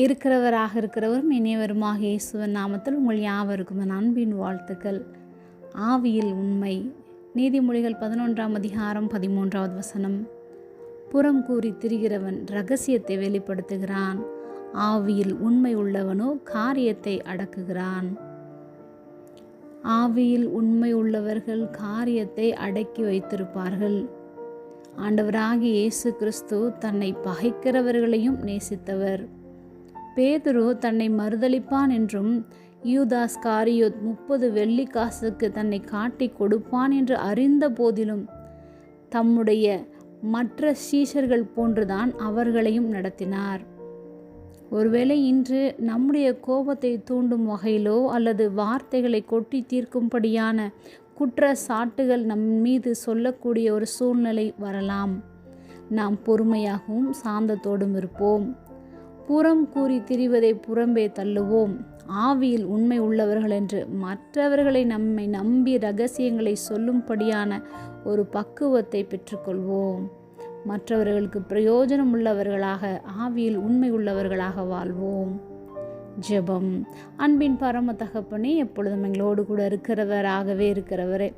இருக்கிறவராக இருக்கிறவரும் இனியவருமாக இயேசுவன் நாமத்தில் உங்கள் யாவருக்கும் அன்பின் வாழ்த்துக்கள். ஆவியில் உண்மை. நீதிமொழிகள் பதினொன்றாம் அதிகாரம் பதிமூன்றாவது வசனம். புறம் கூறி திரிகிறவன் ரகசியத்தை வெளிப்படுத்துகிறான். ஆவியில் உண்மை உள்ளவனோ காரியத்தை அடக்குகிறான். ஆவியில் உண்மை உள்ளவர்கள் காரியத்தை அடக்கி வைத்திருப்பார்கள். ஆண்டவராகிய இயேசு கிறிஸ்து தன்னை பகைக்கிறவர்களையும் நேசித்தவர். பேதுரு தன்னை மறுதளிப்பான் என்றும் யூதாஸ் காரியோத் முப்பது வெள்ளி காசுக்கு தன்னை காட்டி கொடுப்பான் என்று அறிந்த போதிலும் தம்முடைய மற்ற சீஷர்கள் போன்றுதான் அவர்களையும் நடத்தினார். ஒருவேளை இன்று நம்முடைய கோபத்தை தூண்டும் வகையிலோ அல்லது வார்த்தைகளை கொட்டி தீர்க்கும்படியான குற்ற சாட்டுகள் நம் மீது சொல்லக்கூடிய ஒரு சூழ்நிலை வரலாம். நாம் பொறுமையாகவும் சாந்தத்தோடும் இருப்போம். புறம் கூறி திரிவதை புறம்பே தள்ளுவோம். ஆவியில் உண்மை உள்ளவர்கள் என்று மற்றவர்களை நம்மை நம்பி ரகசியங்களை சொல்லும்படியான ஒரு பக்குவத்தை பெற்றுக்கொள்வோம். மற்றவர்களுக்கு பிரயோஜனம் உள்ளவர்களாக ஆவியில் உண்மை உள்ளவர்களாக வாழ்வோம். ஜெபம். அன்பின் பரம தகப்பனே எப்பொழுதும் எங்களோடு கூட இருக்கிறவராகவே இருக்கிறவரே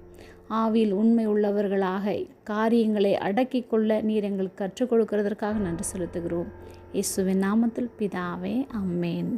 ஆவியில் உண்மை உள்ளவர்களாக காரியங்களை அடக்கிக் கொள்ள நீர் எங்களுக்கு கற்றுக் கொடுக்கிறதற்காக நன்றி செலுத்துகிறோம். இயேசுவின் நாமத்தில் பிதாவே அம்மேன்